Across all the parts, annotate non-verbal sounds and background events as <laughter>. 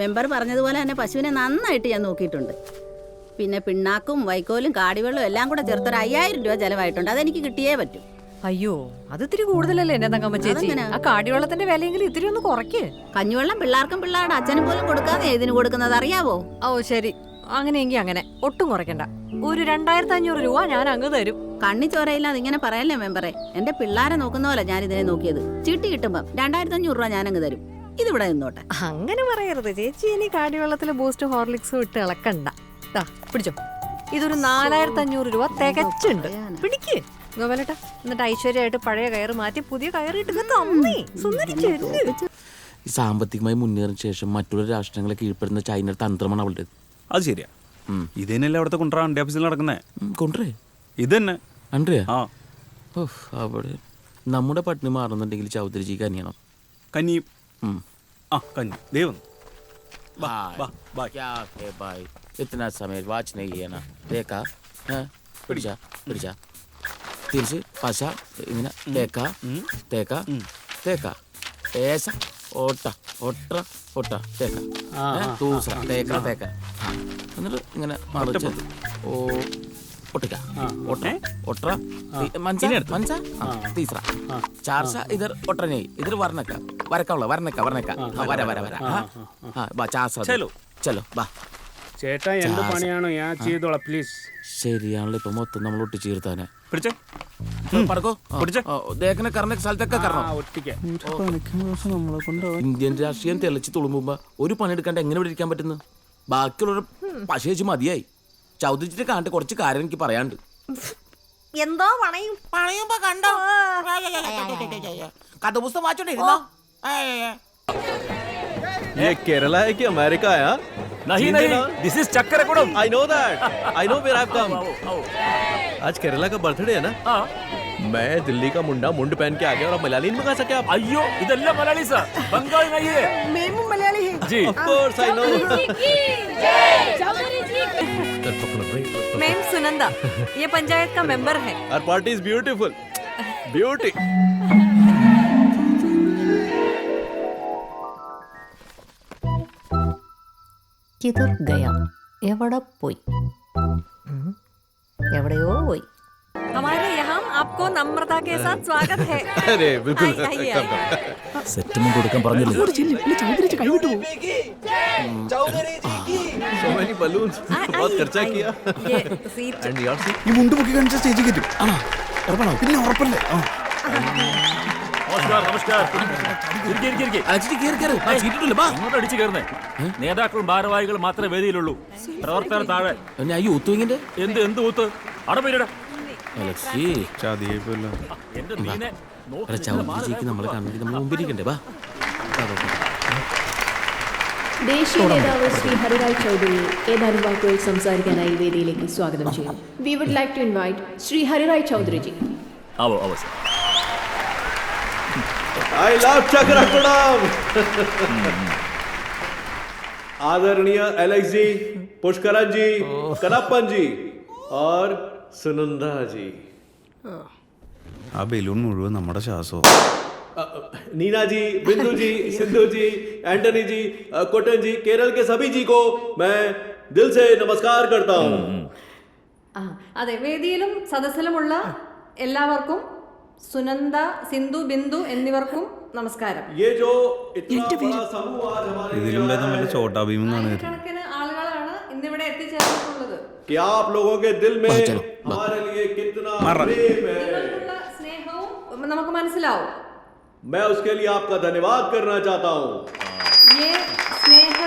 Member പറഞ്ഞതുപോലെ തന്നെ പശുവിനെ നന്നായിട്ട് ഞാൻ നോക്കിയിട്ടുണ്ട്. പിന്നെ പിണ്ണാക്കും വൈക്കോലും കാടിവെള്ളവും എല്ലാം കൂടെ ചേർത്തൊരു അയ്യായിരം രൂപ ചെലവായിട്ടുണ്ട്. അതെനിക്ക് കിട്ടിയേ പറ്റൂ. അയ്യോ അത് ഇത്തിരി കൂടുതലല്ലേ എന്നെ തങ്കമ്മ ചേച്ചി? ആ കാടിവെള്ളത്തിന്റെ വിലയെങ്കിലും ഇത്തിരി ഒന്ന് കുറയ്ക്ക്. കഞ്ഞിവെള്ളം പിള്ളേർക്കും പിള്ളേരുടെ അച്ഛനും പോലും കൊടുക്കാതെ ഇതിന് കൊടുക്കുന്നത് അറിയാവോ? ഓ ശരി. അങ്ങനെയെങ്കിൽ അങ്ങനെ. ഒട്ടും കുറയ്ക്കണ്ട. ഒരു രണ്ടായിരത്തി അഞ്ഞൂറ് രൂപ ഞാൻ അങ്ങ് തരും. കണ്ണി ചോരയില്ലാതെ ഇങ്ങനെ പറയല്ലേ മെമ്പറെ? എന്റെ പിള്ളേരെ നോക്കുന്ന പോലെ ഞാൻ ഇതിനെ നോക്കിയത്. ചീട്ടി കിട്ടുമ്പം രണ്ടായിരത്തി അഞ്ഞൂറ് രൂപ ഞാൻ അങ്ങ് തരും. ഇതിവിടെ നിന്നോട്ടെ. അങ്ങനെ പറയരുത്. ചേച്ചി ഇനി കാടിവെള്ളത്തിലെ ബൂസ്റ്റ് ഹോർലിക്സും ഇട്ട് ഇളക്കണ്ട. ദാ, പിടിച്ചോ. ഇതൊരു നാലായിരത്തി അഞ്ഞൂറ് രൂപ തികച്ചുണ്ട്. പിടിക്ക്. ഗോപാലേട്ടാ എന്നിട്ട് ഐശ്വര്യമായിട്ട് പഴയ കയറ് മാറ്റി പുതിയ കയറിയിട്ട് തന്നേ സുന്ദരി ചെല്ല്. ഈ സാമ്പത്തികമായി മുന്നേറിയ ശേഷം മറ്റുള്ള രാഷ്ട്രങ്ങളെ കീഴ്പ്പെടുന്ന ചൈന തന്ത്രമാണ് അവളുടെ അത് ശരിയാ. ഇത് തന്നെയല്ലേ അവിടുത്തെ കൊണ്ടുവരാൻ അണ്ടി ഓഫീസിൽ നടക്കുന്നേ? കൊണ്ടേ ഇത് തന്നെ അൻഡ്രിയ ആ. ഓഹ് അവിടെ നമ്മുടെ പട്ടിണി മാറുന്നുണ്ടെങ്കിൽ ചൗധരിജിക്ക് അനിയണം കഞ്ഞി ഉം. ആ കഞ്ഞി ദൈവം ബാ, ബാ, ബാ. क्या है भाई इतना समय वाच नहीं है ना देखा हाँ? പിടിച്ചാ പിടിച്ചാ തിരിച്ച് പശ ഇങ്ങനെ തേക്ക തേക്ക തേക്ക ഏസ ഓട്ട ഒട്ട ഒട്ട തേക്ക ഏ? തൂസ തേക്ക തേക്ക ആ. എന്നിട്ട് ഇങ്ങനെ മറിച്ച് ഓ ഒട്ടിക്ക ഒട്ട ഒട്ട മനസ്സ മനസ്സ തീസറ ചാർസ ഇതർ ഒട്ടനെ ഇതർ വർണ്ണക്ക വരക്കുള്ള വരണക്ക വരണക്ക ആ, വര വര വര ആ. ആ ബാ ചാർസ ചെലോ. ചലോ ബാ. ചേട്ടാ എന്ത് പണിയാണോ? ഞാൻ ചെയ്തോളാം പ്ലീസ്. ശരിയാണല്ലോ ഇപ്പൊ മൊത്തം നമ്മൾ ഒട്ടിച്ചേർത്താനെ പിടിച്ചേ. പറക്കോ. പിടിച്ചേ. ദേഹന കറന്ന സ്ഥലത്തൊക്കെ ആ കറണം ഒട്ടിക്ക. ഇന്ത്യൻ രാഷ്ട്രീയം തെളിച്ച് തുളുമ്പുമ്പോ ഒരു പണിയെടുക്കാണ്ട് എങ്ങനെ ഇവിടെ ഇരിക്കാൻ പറ്റുന്നു? ബാക്കിയുള്ള പശേച്ച് മതിയായി. ചൗദിച്ചിട്ട് കാണിട്ട് കുറച്ച് കാര്യം എനിക്ക് പറയാണ്ട് എന്തോ പണയും പണയുമ്പോ കണ്ടോ? കഥപുസ്തകം വായിച്ചോണ്ടിരുന്നോ? ये केरला है कि अमेरिका है हाँ? नहीं नहीं दिस इज़ चक्कर I know that I know where I come आज केरला का बर्थडे है ना? हाँ। मैं दिल्ली का मुंडा मुंड पहन के आ गया और आप मलयाली में कहा सके आप? अयो इधर ले मलयाली सर बंगाल में है मैं मलयाली है। जी। Of course I know ma'am Sunanda ये पंचायत का मेंबर है। और पार्टी इज़ ब्यूटीफुल ब्यूटी കിതർ ഗയ എവിടെ പോയി ഉം. എവിടെയോ പോയി हमारे यहाँ आपको नम्रता के साथ स्वागत है अरे बिल्कुल आइए, आइए, कम, आइए। कम। സെറ്റിൽമെന്റ് കൊടുക്കാൻ പറഞ്ഞില്ലേ so many balloons आ- बहुत आइए, खर्चा आइए। किया ये सीट एंड योर सीट ഈ മുണ്ട് പൊക്കി കാണിച്ച സ്റ്റേജിൽ കയറ്റും പിന്നെ ഉറപ്പല്ലേ ആ അടിച്ചു കയറുന്നേ. നേതാക്കളും ഭാരവാഹികളും മാത്രമേ വേദിയിലുള്ളൂ. പ്രവർത്തകർ താഴെ. വിങ്ങിന്റെ എന്ത് എന്ത് ഊത്ത് അവിടെ പോയിടാ. ദേശീയ നേതാവ് ശ്രീ ഹരിരായ് ചൗധരിയെ ഏതാനും വാക്കുകൾ സംസാരിക്കാനായി വേദിയിലേക്ക് സ്വാഗതം ചെയ്യുന്നു we would like to invite Shri Harirai Chaudhariji. ആവോ ആവോ സാർ. आई लव चक्रकुडम आदरणीय एलेक्स जी पुष्करन जी कनप्पन जी और सुनंदा जी ആ ബലൂൺ മുഴുവൻ നമ്മുടെ ശ്വാസവും अ, अ, नीना जी बिंदु जी सिंधु जी एंटनी जी अ, कोटन जी केरल के सभी जी को मैं दिल से नमस्कार करता हूँ ആ അതെ വേദിയിലും സദസ്സിലുമുള്ള എല്ലാവർക്കും സുനന്ദ സിന്ധു ബിന്ദു എന്നിവർക്കും നമസ്കാരം ये जो इतना बड़ा समूह आज हमारे लिए ഇതിലും आया ഭേദം വല്ല है, ചോട്ടാ ഭീം എന്നാണ് കരുതി കണക്കിന് ആളുകളാണ് ഇന്നിവിടെ എത്തിച്ചേർന്നിട്ടുള്ളത് कि आप लोगों के दिल में बाहर चलो, बाहर। हमारे लिए कितना मारा। प्रेम है നിങ്ങൾക്കുള്ള സ്നേഹവും നമുക്ക് മനസ്സിലാവും मैं उसके लिए आपका धन्यवाद करना चाहता हूँ ഈ സ്നേഹ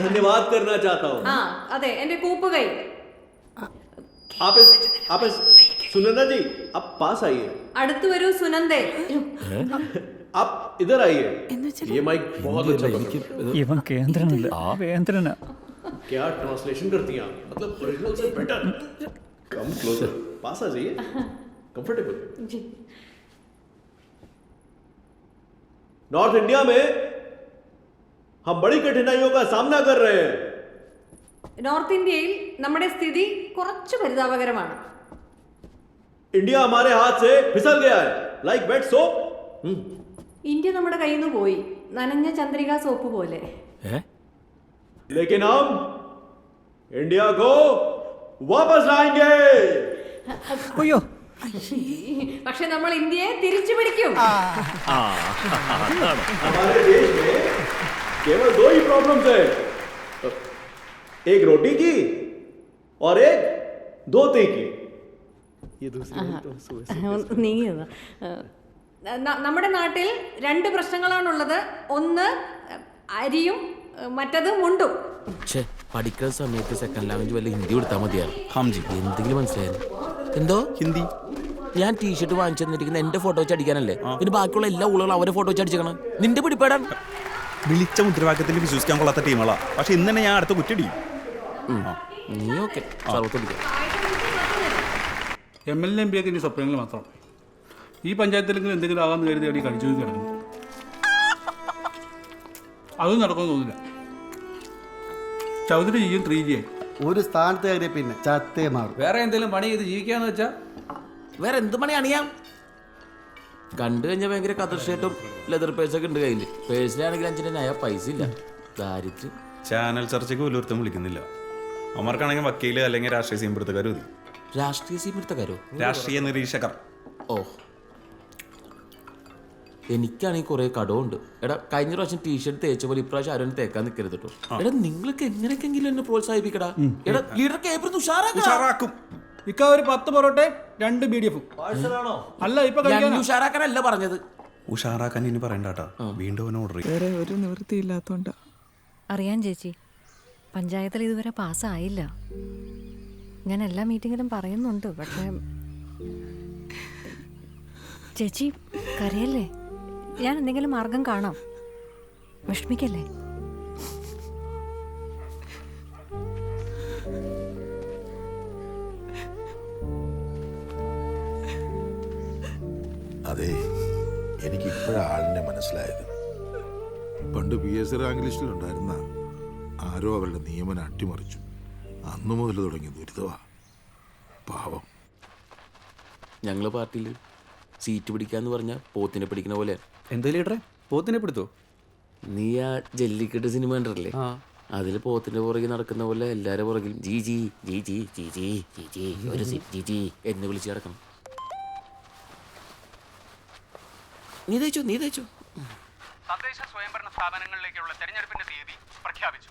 धन्यवाद करना चाहता हूँ ആ അതെ എന്റെ കൂപ്പുകൈ आप इस आप इस सुनंदा जी आप पास आइए അടുത്തു വരൂ സുനന്ദേ आप इधर आइए ये माइक बहुत अच्छा എനിക്ക് ഇത് ഇവൻ കേന്ദ്രനല്ല കേന്ദ്രനാ क्या ट्रांसलेशन करती हैं आप मतलब ओरिजिनल से बेटर कम क्लोजर पास आ जाइए कंफर्टेबल नॉर्थ इंडिया में हम बड़ी कठिनाइयों का सामना कर रहे हैं നോർത്ത് ഇന്ത്യയിൽ നമ്മുടെ സ്ഥിതി കുറച്ച് പരിതാപകരമാണ് इंडिया हमारे हाथ से फिसल गया है लाइक वेट सोप ഇന്ത്യ നമ്മുടെ കയ്യിൽ നിന്ന് പോയി നനഞ്ഞ ചന്ദ്രിക സോപ്പ് പോലെ ഏ लेकिन हम इंडिया को वापस लाएंगे അയ്യോ പക്ഷെ നമ്മൾ ഇന്ത്യയെ തിരിച്ചു പിടിക്കും ആ അതാണ് हमारे देश में केवल दो ही प्रॉब्लम्स है एक रोटी की और एक धोती की നീങ്ങിയത് നമ്മുടെ നാട്ടിൽ രണ്ട് പ്രശ്നങ്ങളാണുള്ളത്. ഒന്ന് അരിയും മറ്റത് മുണ്ടും. പക്ഷേ പഠിക്കുന്ന സമയത്ത് സെക്കൻഡ് ലാംഗ്വേജ് വല്ല ഹിന്ദി കൊടുത്താൽ മതിയായിരുന്നു ഹംജി എന്തെങ്കിലും മനസ്സിലായിരുന്നു എന്തോ? ഹിന്ദി. ഞാൻ ടീഷർട്ട് വാങ്ങിച്ചു തന്നിരിക്കുന്ന എന്റെ ഫോട്ടോ വെച്ച് അടിക്കാനല്ലേ? പിന്നെ ബാക്കിയുള്ള എല്ലാ ഊളുകളും അവരെ ഫോട്ടോ വെച്ച് അടിച്ചേക്കണം. നിന്റെ പിടിപ്പെടാൻ വിളിച്ച മുദ്രാവാക്യത്തിൽ വിശ്വസിക്കാൻ കൊള്ളാത്ത ടീമുകളാ പക്ഷെ ഇന്ന് തന്നെ ഞാൻ അടുത്ത കുറ്റടിയും നീ ഓക്കെ സർവത്തടിക്കാം എം എൽ എം പി ഒക്കെ ഇനി സ്വപ്നങ്ങൾ മാത്രം. ഈ പഞ്ചായത്തിലെങ്കിലും എന്തെങ്കിലും ആകാമെന്ന് കരുതി അടി കഴിച്ചു കിടക്കുന്നു അതും നടക്കുമെന്ന് തോന്നില്ല ചൗധരി ജിയും ത്രീ ജി ആയി. ഒരു സ്ഥാനത്ത് കയറിയ പിന്നെ ചത്തേ മാറും. വേറെ എന്തെങ്കിലും പണി ചെയ്ത് ജീവിക്കാന്ന് വെച്ചാ? വേറെ എന്ത് പണി അണിയാം? കണ്ടു കഴിഞ്ഞാൽ ഭയങ്കര കതർ ഷർട്ടും ലെതർ പേഴ്സൊക്കെ ഉണ്ട് കയ്യിൽ പേഴ്സിലാണെങ്കിൽ അഞ്ചിന്റെ നയ പൈസ ഇല്ല. ദാരിദ്ര്യം. ചാനൽ ചർച്ചയ്ക്ക് പോലും വിളിക്കുന്നില്ല. അവർക്കാണെങ്കിൽ വക്കീൽ അല്ലെങ്കിൽ രാഷ്ട്രീയ സീമ്പെടുത്തുകാർ മതി. രാഷ്ട്രീയ സീമിടുത്തക്കാരോ രാഷ്ട്രീയ നിരീക്ഷകർ. ഓ. എനിക്കാണെങ്കിൽ കുറെ കടമുണ്ട് എടാ കഴിഞ്ഞ പ്രാവശ്യം ടീഷർട്ട് തേച്ച പോലെ ഇപ്രാവശ്യം ആരും തേക്കാൻ നിൽക്കരുത് കേട്ടോ എടാ നിങ്ങൾക്ക് എങ്ങനെയൊക്കെങ്കിലും എന്നെ പ്രോത്സാഹിപ്പിക്കടാ. എടാ ലീഡർ കേപ്പർ ഉഷാറാക്കാം. ഉഷാറാക്കും. ഇക്ക ഒരു പത്ത് പൊറോട്ട രണ്ട് ബി ഡി എഫും അല്ല ഇപ്പൊ ഉഷാറാക്കാനല്ല പറഞ്ഞത്. ഉഷാറാക്കാൻ ഇനി പറയണ്ടാട്ടാ. വീണ്ടും അവനെ ഓർഡർ വേറെ ഒരു നിവൃത്തിയില്ലാത്തോണ്ടാ. അറിയാൻ ചേച്ചി. പഞ്ചായത്തിൽ ഇതുവരെ പാസ്സായില്ല. ഞാൻ എല്ലാ മീറ്റിങ്ങിലും പറയുന്നുണ്ട് പക്ഷേ ചേച്ചി കരയല്ലേ? ഞാൻ എന്തെങ്കിലും മാർഗം കാണാം. വിഷമിക്കല്ലേ? അതെ എനിക്ക് ഇപ്പോഴാളിനെ മനസ്സിലായത്. പണ്ട് പി എസ് റാങ്ക് ലിസ്റ്റിലുണ്ടായിരുന്ന ആരോ അവരുടെ നിയമനം അട്ടിമറിച്ചു. അന്നു മുതൽ തുടങ്ങിയ ദുരിതമാ. പാവം. ഞങ്ങളെ പാർട്ടിയിൽ സീറ്റ് പിടിക്കാന്ന് പറഞ്ഞാൽ പോത്തിനെ പിടിക്കുന്ന പോലെ. എന്താ ലീഡറെ? പോത്തിനെ പിടിത്തോ? നീ ആ ജല്ലിക്കെട്ട് സിനിമ കണ്ടല്ലേ അതിൽ പോത്തിന്റെ പുറകെ നടക്കുന്ന പോലെ എല്ലാരും പുറകിലും ജി G G G G G G G ഒരു സീറ്റ് ജി ജി എന്ന് വിളിച്ച് കിടക്കണം. നീ തേച്ചു നീ തേച്ചു. തദ്ദേശ സ്വയംഭരണ സ്ഥാപനങ്ങളിലേക്കുള്ള തെരഞ്ഞെടുപ്പിന്റെ തീയതി പ്രഖ്യാപിച്ചു.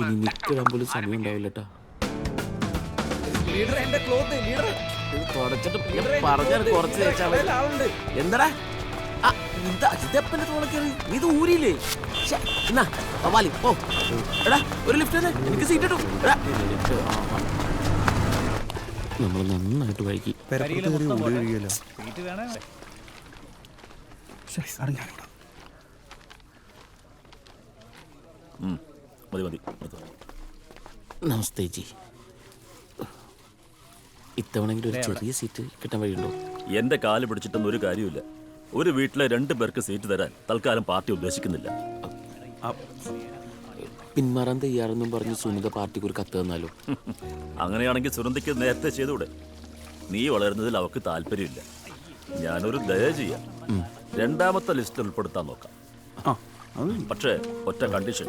ഇനി നിൽക്കിടാൻ പോലും സമയം ഉണ്ടാവില്ല കുറച്ച് ഇത് ഊരിയില്ലേ? ഒരു ലിഫ്റ്റ് സീറ്റ് നമ്മൾ നന്നായിട്ട് വൈകി. പെരപ്പുറത്ത് മതി മതി. നമസ്തേ ജി ഇത്തവണെങ്കിലും ഒരു ചെറിയ സീറ്റ് കിട്ടാൻ വഴിയുണ്ടോ? എന്റെ കാൽ പിടിച്ചിട്ടൊന്നും ഒരു കാര്യമില്ല ഒരു വീട്ടിലെ രണ്ട് പേർക്ക് സീറ്റ് തരാൻ തൽക്കാലം പാർട്ടി ഉദ്ദേശിക്കുന്നില്ല. പിന്മാറാൻ തയ്യാറെന്നും പറഞ്ഞ് സുനിത പാർട്ടിക്ക് ഒരു കത്ത് തന്നാലോ? <laughs> അങ്ങനെയാണെങ്കിൽ സുരന്തിക്ക് നേരത്തെ ചെയ്തുകൂടെ? നീ വളരുന്നതിൽ അവക്ക് താല്പര്യമില്ല. ഞാനൊരു ദയ ചെയ്യാം. രണ്ടാമത്തെ ലിസ്റ്റിൽ ഉൾപ്പെടുത്താൻ നോക്കാം. പക്ഷേ ഒറ്റ കണ്ടീഷൻ.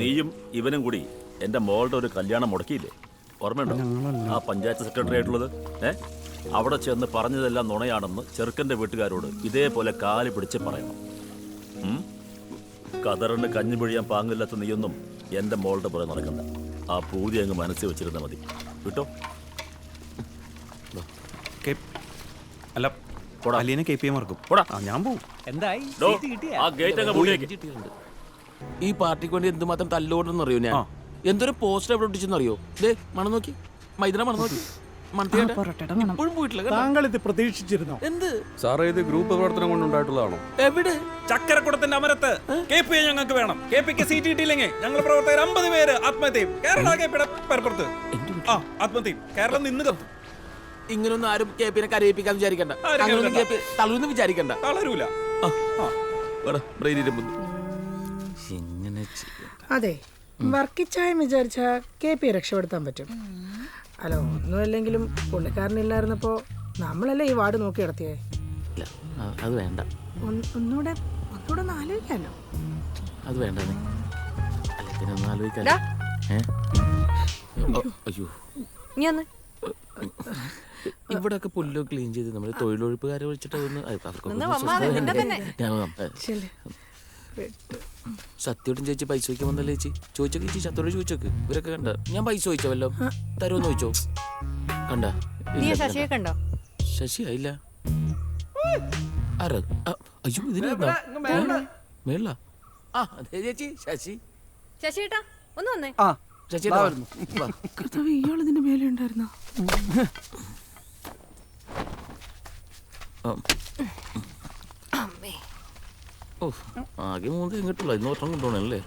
നീയും ഇവനും കൂടി എന്റെ മോളുടെ ഒരു കല്യാണം മുടക്കിയില്ലേ? ഓർമ്മയുണ്ടോ? ആ പഞ്ചായത്ത് സെക്രട്ടറി ആയിട്ടുള്ളത്? ഏ? അവിടെ ചെന്ന് പറഞ്ഞതെല്ലാം നുണയാണെന്ന് ചെറുക്കന്റെ വീട്ടുകാരോട് ഇതേപോലെ കാൽ പിടിച്ച് പറയണം? കതറിന് കഞ്ഞി പിഴിയാൻ പാങ്ങില്ലാത്ത നീയൊന്നും എന്റെ മോളുടെ പുറകെ നടക്കണ്ട. ആ പൂതി അങ്ങ് മനസ്സിൽ വെച്ചിരുന്നാൽ മതി. കിട്ടോ അല്ല അലീനെ കെ പി എം മറക്കും പോടാ. ആ, ഞാൻ മൂടിയേക്ക് ഈ പാർട്ടിക്ക് വേണ്ടി എന്തുമാത്രം തല്ലോടണം അറിയോ ഞാൻ എന്തൊരു പോസ്റ്റർ എവിടെ ഒട്ടിച്ചെന്ന് അറിയോ ദേ മണം നോക്കി. മൈദന മണം നോക്കി. താങ്കൾ ഇത് പ്രതീക്ഷിച്ചിരുന്നോ? എന്ത്? സാറേ ഇത് ഗ്രൂപ്പ് പ്രവർത്തനം കൊണ്ടുണ്ടായിട്ടുള്ളതാണോ എവിടെ? ചക്കരക്കുടത്തിന്റെ അമരത്ത്. കെ പി ഞങ്ങൾക്ക് വേണം. കെ പിക്ക് സീറ്റ് കിട്ടിയില്ലെങ്കിൽ ഞങ്ങൾ പ്രവർത്തകർ അമ്പത് പേര് ആത്മഹത്യയും. കേരള കെ പിയുടെ പരപ്പുറത്ത്. ആ ആത്മഹത്യയും. കേരളം നിന്ന് കത്തും. ഇങ്ങനൊന്നും ആരും കെ പിന്നെ കരയിപ്പിക്കാൻ വിചാരിക്കണ്ട. ആരും അങ്ങനൊന്നും കെ കരയിക്കണ്ട. പി തളർന്ന് വിചാരിക്കണ്ട. തളരൂല. അതെ വർക്കിച്ചായം വിചാരിച്ച കെ പി രക്ഷപ്പെടുത്താൻ പറ്റും. അല്ല ഒന്നുമല്ലെങ്കിലും പുള്ളിക്കാരനില്ലായിരുന്നപ്പോ നമ്മളല്ലേ ഈ വാർഡ് നോക്കി നടത്തിയേ? ഇല്ല, അ- അത് വേണ്ട. ഒന്ന്- ഒന്നുകൂടെ ഒന്നൂടെ ഒന്ന് ആലോചിക്കാമല്ലോ അത് വേണ്ട നീ. അല്ല പിന്നെ ഒന്ന് ആലോചിക്കാം ഡാ. ഏ? ഓ, അയ്യോ. നീ ഒന്ന്. ഇവിടെയൊക്കെ പുല്ലൊക്കെ ക്ലീൻ ചെയ്ത് നമ്മൾ തൊഴിലൊഴിപ്പുകാരെ വിളിച്ചിട്ട് ഒന്ന് അവർക്കൊക്കെ. സത്യോട്ടും ചേച്ചി പൈസ ചോദിക്കാൻ വന്നല്ലേ ചേച്ചി? ചോദിച്ചോക്ക് ചേച്ചി സത്യോട് ചോദിച്ചോക്ക്. ഇവരൊക്കെ കണ്ട? ഞാൻ പൈസ ചോദിച്ചോ വല്ലോ തരുമെന്ന് ചോദിച്ചോ? കണ്ട? ശശി ആയില്ല ആരാ? അയ്യോ ഇതിന് മേളില ആ അതെ ചേച്ചി ശശി. ശശി ഏട്ടാ ഒന്ന് വന്നേ. ആ. കർത്താവ് ഇയാൾ ഇതിന്റെ മേലെ ഉണ്ടായിരുന്നോ. ആകെ മൂന്ന് എങ്ങോട്ടുള്ള ഇന്ന് ഒരെണ്ണം കൊണ്ടുപോകണല്ലേ